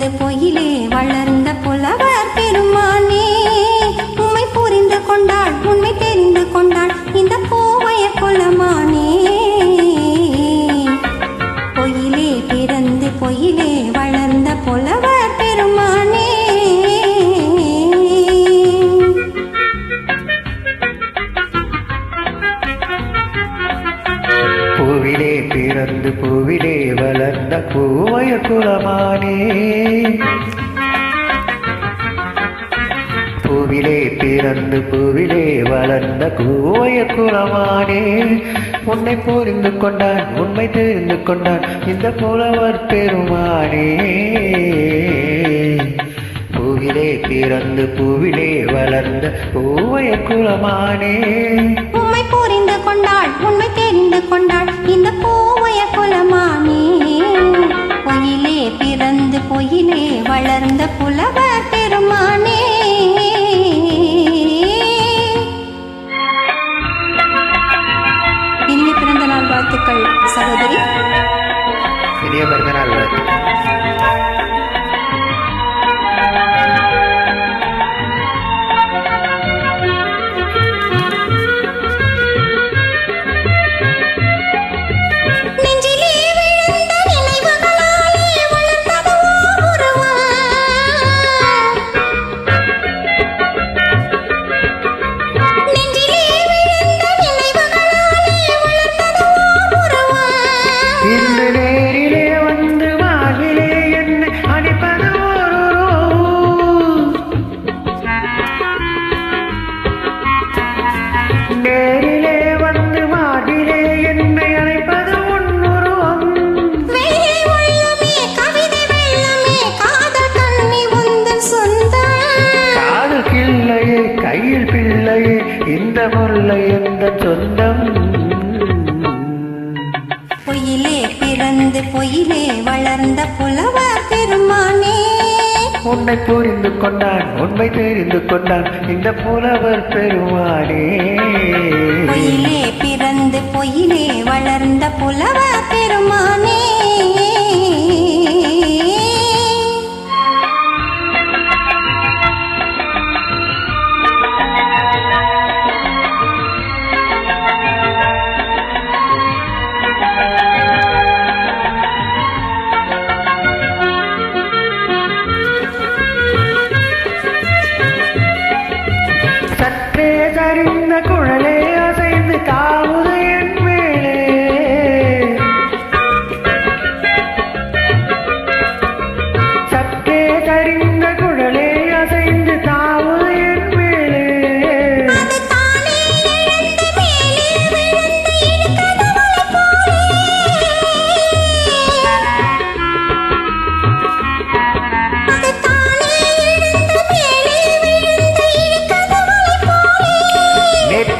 பிறந்து பொய்யிலே பிறந்து பூவிலே வளர்ந்த பூவய குலமானே. பூவிலே பிறந்து பூவிலே வளர்ந்த பூவய குலமானே. உன்னை புரிந்து கொண்டான் உண்மை தெரிந்து கொண்டான் இந்த புலவர் பெருமானே. பூவிலே பிறந்து பூவிலே வளர்ந்த பூவய குலமானே. உண்மை புரிந்து கொண்டாள் உண்மை தெரிந்து கொண்டாள் இந்த பூவைய குலமானே. பொய்யிலே பிறந்து பொய்யிலே வளர்ந்த புலவர் பெருமானே. இனிய பிறந்த நாள் வாழ்த்துக்கள் சகோதரி. இனிய பிறந்தநாள் வாழ்த்து நெஞ்சிலே முல்லை எந்த சொந்தம். பொய்யிலே பிறந்து பொய்யிலே வளர்ந்த புலவர் பெருமானே உன்னை புரிந்து கொண்டான் உண்மை தெரிந்து கொண்டான் இந்த புலவர் பெருமானே. பொய்யிலே பிறந்து பொய்யிலே வளர்ந்த புலவர் பெருமானே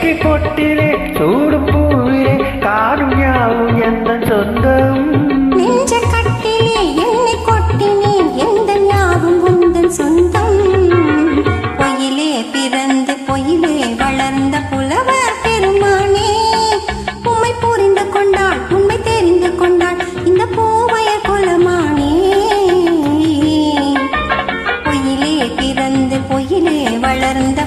வேட்டி பொட்டிலே சூடும் பூவிலே காடும் யாவும் எந்த சொந்தம்? நெஞ்ச கட்டிலே எண்ணெய் கொட்டிலே எந்த யாவும் உந்தன் சொந்தம்? பொயிலே பிறந்து பொயிலே வளர்ந்த புலவர் பெருமானே. உம்மை வளர்ந்த